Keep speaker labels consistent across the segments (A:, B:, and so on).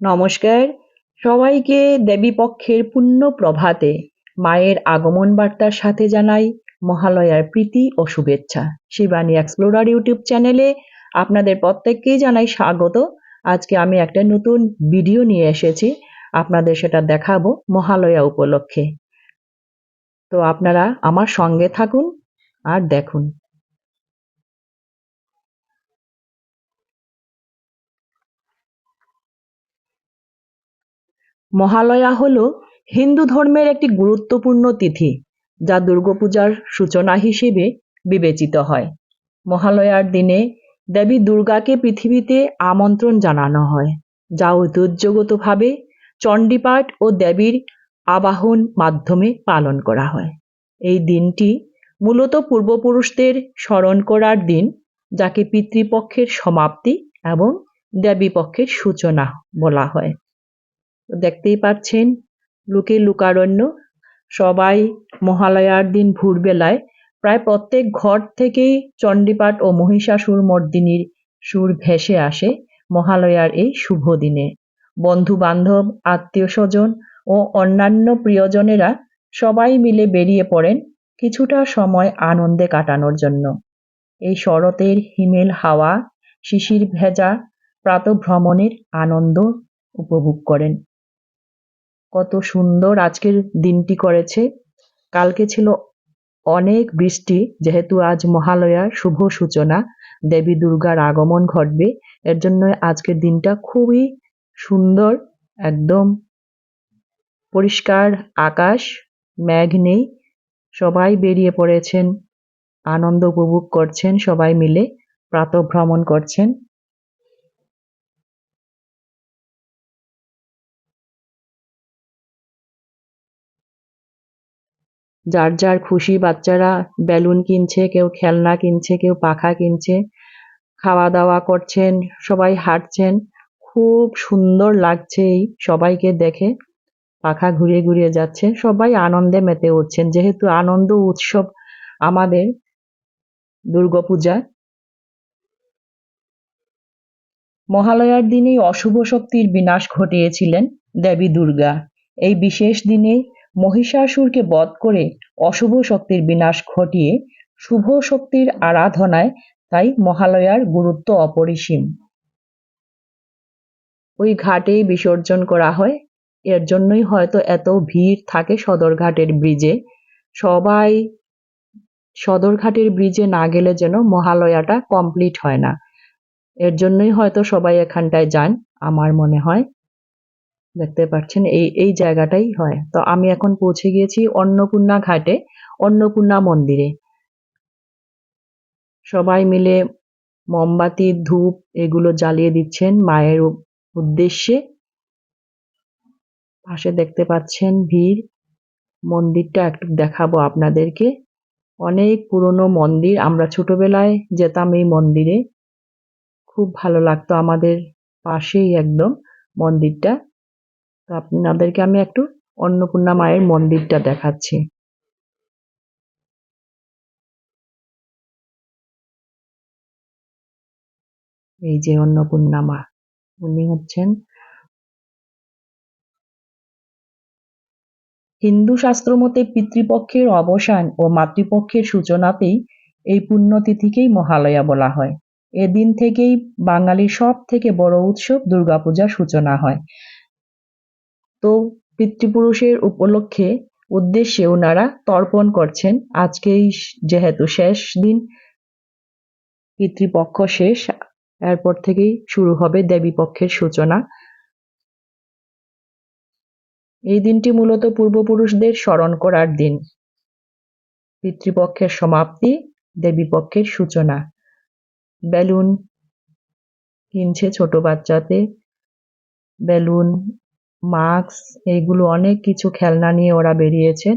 A: নমস্কার। সবাইকে দেবীপক্ষের পুণ্য প্রভাতে মায়ের আগমন বার্তার সাথে জানাই মহালয়ার প্রীতি ও শুভেচ্ছা। শিবানী এক্সপ্লোরার ইউটিউব চ্যানেলে আপনাদের প্রত্যেককেই জানাই স্বাগত। আজকে আমি একটা নতুন ভিডিও নিয়ে এসেছি। আপনাদের সেটা দেখাবো মহালয়া উপলক্ষে। তো আপনারা আমার সঙ্গে থাকুন আর দেখুন। মহালয়া হল হিন্দু ধর্মের একটি গুরুত্বপূর্ণ তিথি, যা দুর্গাপূজার সূচনা হিসেবে বিবেচিত হয়। মহালয়ার দিনে দেবী দুর্গাকে পৃথিবীতে আমন্ত্রণ জানানো হয়, যা ঐতিহ্যগতভাবে চণ্ডীপাঠ ও দেবীর আবাহন মাধ্যমে পালন করা হয়। এই দিনটি মূলত পূর্বপুরুষদের স্মরণ করার দিন, যাকে পিতৃপক্ষের সমাপ্তি এবং দেবীপক্ষের সূচনা বলা হয়। দেখতেই পাচ্ছেন, লুকে লুকারণ্য। সবাই মহালয়ার দিন ভোরবেলায় প্রায় প্রত্যেক ঘর থেকেই চণ্ডীপাঠ ও মহিষাসুর মর্দিনীর সুর ভেসে আসে মহালয়ার এই শুভ দিনে। বন্ধু বান্ধব আত্মীয় স্বজন ও অন্যান্য প্রিয়জনেরা সবাই মিলে বেরিয়ে পড়েন কিছুটা সময় আনন্দে কাটানোর জন্য। এই শরতের হিমেল হাওয়া, শিশির ভেজা প্রাতভ্রমণের আনন্দ উপভোগ করেন। কত সুন্দর আজকের দিনটি করেছে। কালকে ছিল অনেক বৃষ্টি, যেহেতু আজ মহালয়ার শুভ সূচনা, দেবী দুর্গার আগমন ঘটবে। এর জন্য আজকের দিনটা খুবই সুন্দর, একদম পরিষ্কার আকাশ, মেঘ নেই, সবাই বেরিয়ে পড়েছেন, আনন্দ উপভোগ করছেন সবাই মিলে, প্রাতভ্রমণ করছেন। যার যার খুশি বাচ্চারা বেলুন কিনছে, কেউ খেলনা কিনছে, কেউ পাখা কিনছে খাওয়া দাওয়া করছেন, সবাই হাঁটছেন। খুব সুন্দর লাগছে এই সবাইকে দেখে। পাখা ঘুরে ঘুরে যাচ্ছে। সবাই আনন্দে মেতে উঠছেন। যেহেতু আনন্দ উৎসব আমাদের দুর্গাপূজা, মহালয়ার দিনেই অশুভ শক্তির বিনাশ ঘটিয়েছিলেন দেবী দুর্গা। এই বিশেষ দিনে মহিষাসুরকে বধ করে অশুভ শক্তির বিনাশ ঘটিয়ে শুভ শক্তির আরাধনায় তাই মহালয়ার গুরুত্ব অপরিসীম। ওই ঘাটেই বিসর্জন করা হয়। এর জন্যই হয়তো এত ভিড় থাকে সদরঘাটের ব্রিজে। সবাই সদরঘাটের ব্রিজে না গেলে যেন মহালয়াটা কমপ্লিট হয় না। এর জন্যই হয়তো সবাই এখানটায় যান, আমার মনে হয়। দেখতে পাচ্ছেন, এই এই জায়গাটাই হয়। তো আমি এখন পৌঁছে গিয়েছি অন্নপূর্ণা ঘাটে, অন্নপূর্ণা মন্দিরে। সবাই মিলে মোমবাতি, ধূপ এগুলো জ্বালিয়ে দিচ্ছেন মায়ের উদ্দেশ্যে। পাশে দেখতে পাচ্ছেন ভিড়। মন্দিরটা একটু দেখাবো আপনাদেরকে। অনেক পুরনো মন্দির, আমরা ছোটবেলায় যেতাম এই মন্দিরে। খুব ভালো লাগতো আমাদের পাশেই একদম মন্দিরটা। তো আপনাদেরকে আমি একটু অন্নপূর্ণা মায়ের মন্দিরটা দেখাচ্ছি। এই যে অন্নপূর্ণা মা, উনি হচ্ছেন হিন্দু শাস্ত্র মতে পিতৃপক্ষের অবসান ও মাতৃপক্ষের সূচনাতেই এই পুণ্যতিথিকেই মহালয়া বলা হয়। এদিন থেকেই বাঙালির সব থেকে বড় উৎসব দুর্গাপূজার সূচনা হয়। তো পিতৃপুরুষের উপলক্ষে উদ্দেশ্যে ওনারা তর্পণ করছেন। আজকেই যেহেতু শেষ দিন, পিতৃপক্ষ শেষ, এরপর থেকেই শুরু হবে দেবীপক্ষের সূচনা। এই দিনটি মূলত পূর্বপুরুষদের স্মরণ করার দিন। পিতৃপক্ষের সমাপ্তি দেবীপক্ষের সূচনা। বেলুন কিনছে ছোট বাচ্চাতে। বেলুন মাস্ক, এইগুলো অনেক কিছু খেলনা নিয়ে ওরা বেরিয়েছে।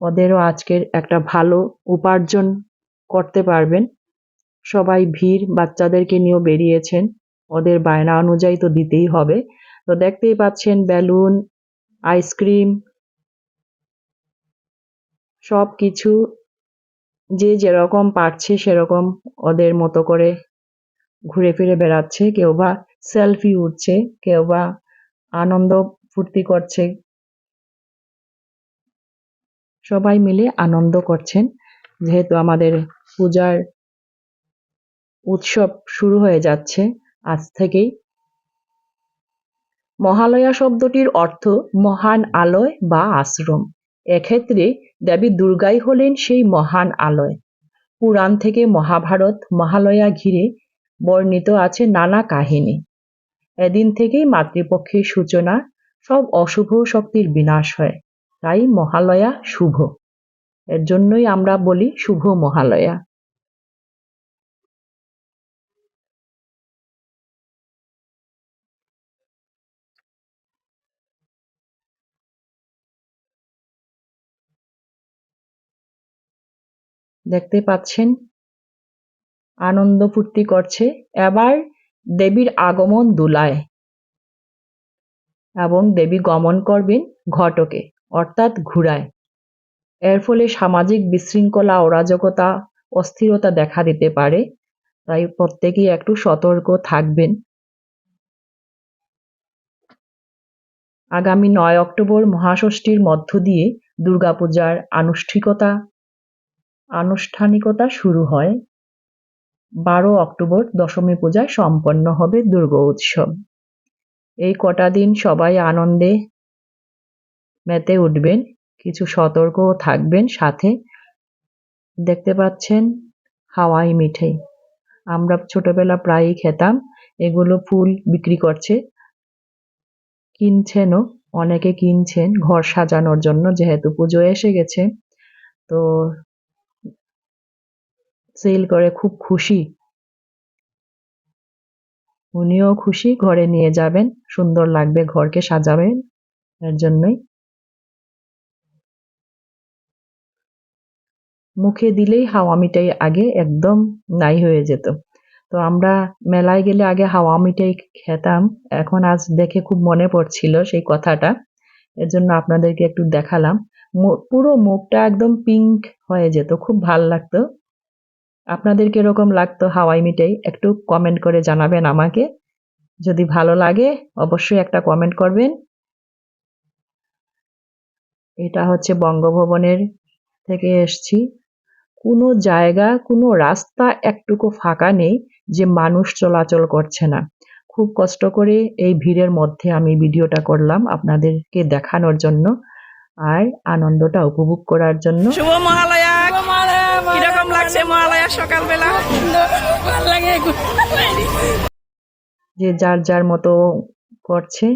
A: ওদেরও আজকের একটা ভালো উপার্জন করতে পারবেন। সবাই ভিড় বাচ্চাদেরকে নিয়েও বেরিয়েছেন। ওদের বায়না অনুযায়ী তো দিতেই হবে। তো দেখতেই পাচ্ছেন বেলুন, আইসক্রিম সব কিছু যে যেরকম পারছে সেরকম ওদের মতো করে ঘুরে ফিরে বেড়াচ্ছে। কেউ বা সেলফি উঠছে, কেউ বা আনন্দ ফুর্তি করছে। সবাই মিলে আনন্দ করছেন। যেহেতু আমাদের পূজার উৎসব শুরু হয়ে যাচ্ছে আজ থেকেই। মহালয়া শব্দটির অর্থ মহান আলয় বা আশ্রম। এক্ষেত্রে দেবী দুর্গাই হলেন সেই মহান আলয়। পুরাণ থেকে মহাভারত, মহালয়া ঘিরে বর্ণিত আছে নানা কাহিনী। এদিন থেকেই মাতৃপক্ষের সূচনা, সব অশুভ শক্তির বিনাশ হয়। তাই মহালয়া শুভ। এর জন্যই আমরা বলি শুভ মহালয়া। দেখতে পাচ্ছেন, আনন্দ ফুর্তি করছে। এবার দেবীর আগমন দুলায় এবং দেবী গমন করবেন ঘটকে, অর্থাৎ ঘুরায়। এর ফলে সামাজিক বিশৃঙ্খলা, অরাজকতা, অস্থিরতা দেখা দিতে পারে। তাই প্রত্যেকেই একটু সতর্ক থাকবেন। আগামী নয় অক্টোবর মহাষষ্ঠীর মধ্য দিয়ে দুর্গাপূজার আনুষ্ঠিকতা, আনুষ্ঠানিকতা শুরু হয়। বারো অক্টোবর দশমী পূজায় সম্পন্ন হবে দুর্গা উৎসব। এই কটা দিন সবাই আনন্দে মেতে উঠবেন, কিছু সতর্কও থাকবেন সাথে। দেখতে পাচ্ছেন হাওয়াই মিঠাই আমরা ছোটবেলা প্রায়ই খেতাম, এগুলো ফুল বিক্রি করছে। কিনছেনও, অনেকে কিনছেন ঘর সাজানোর জন্য, যেহেতু পুজো এসে গেছে। তো সেল করে খুব খুশি। উনিও খুশি, ঘরে নিয়ে যাবেন। সুন্দর লাগবে, ঘরকে সাজাবেন এর জন্যই। মুখে দিলেই হাওয়া মিঠাই আগে, একদম নাই হয়ে যেত। তো আমরা মেলায় গেলে আগে হাওয়া মিঠাই খেতাম। এখন আজ দেখে খুব মনে পড়ছিল সেই কথাটা। এর জন্য আপনাদেরকে একটু দেখালাম। পুরো মুখটা একদম পিঙ্ক হয়ে যেত, খুব ভালো লাগতো। আপনাদের কীরকম লাগতো হাওয়াই মিঠাই একটু কমেন্ট করে জানাবেন আমাকে। যদি ভালো লাগে, অবশ্যই একটা কমেন্ট করবেন। এটা হচ্ছে বঙ্গভবনের থেকে এসছি। কোনো জায়গা, কোনো রাস্তা একটুকু ফাঁকা নেই যে মানুষ চলাচল করছে না। খুব কষ্ট করে এই ভিড়ের মধ্যে আমি ভিডিওটা করলাম আপনাদেরকে দেখানোর জন্য আর আনন্দটা উপভোগ করার জন্য।
B: শুভ মহালয়া! লাগছে মহালয়া সকালবেলা।
A: যে যার যার মতো করছে।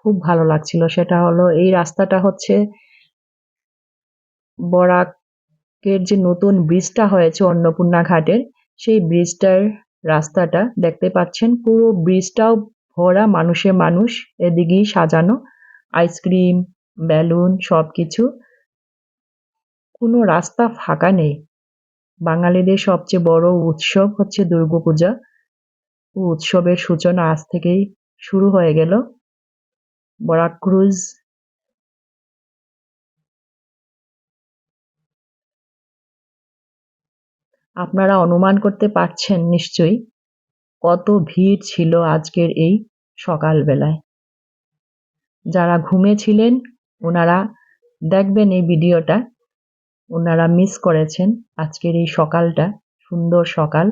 A: খুব ভালো লাগছিল। সেটা হলো এই রাস্তাটা হচ্ছে বরাকের যে নতুন ব্রিজটা হয়েছে অন্নপূর্ণা ঘাটের সেই ব্রিজটার রাস্তাটা দেখতে পাচ্ছেন। পুরো ব্রিজটাও ভরা মানুষে মানুষ, এদিকেই সাজানো, আইসক্রিম বেলুন সব কিছু কোনো রাস্তা ফাঁকা নেই। বাঙালিদের সবচেয়ে বড় উৎসব হচ্ছে দুর্গাপূজা। উৎসবের সূচনা আজ থেকেই শুরু হয়ে গেল। বরাক ক্রুজ। আপনারা অনুমান করতে পারছেন নিশ্চয়ই। কত ভিড় ছিল আজকের এই সকালবেলায়। যারা ঘুমেছিলেন, ওনারা দেখবেন এই ভিডিওটা, ওনারা মিস করেছেন আজকের এই সকালটা, সুন্দর সকাল।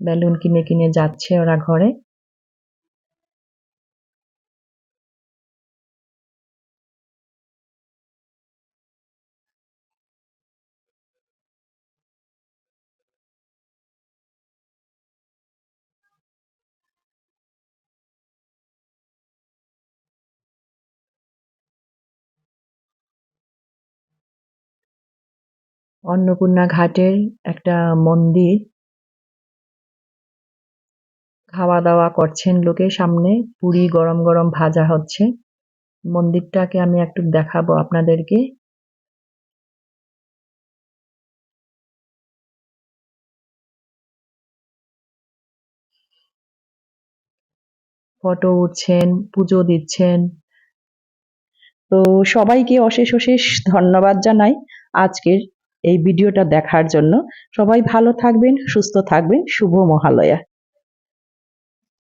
A: বেলুন কিনে কিনে যাচ্ছে ওরা ঘরে। অন্নপূর্ণা ঘাটের একটা মন্দির। খাওয়া দাওয়া করছেন লোকে সামনে, পুরি গরম গরম ভাজা হচ্ছে। মন্দিরটাকে আমি একটু দেখাবো আপনাদেরকে। ফটো উঠছেন, পুজো দিচ্ছেন। তো সবাইকে অশেষ অশেষ ধন্যবাদ জানাই আজকের এই ভিডিওটা দেখার জন্য সবাই ভালো থাকবেন সুস্থ থাকবেন শুভ মহালয়া।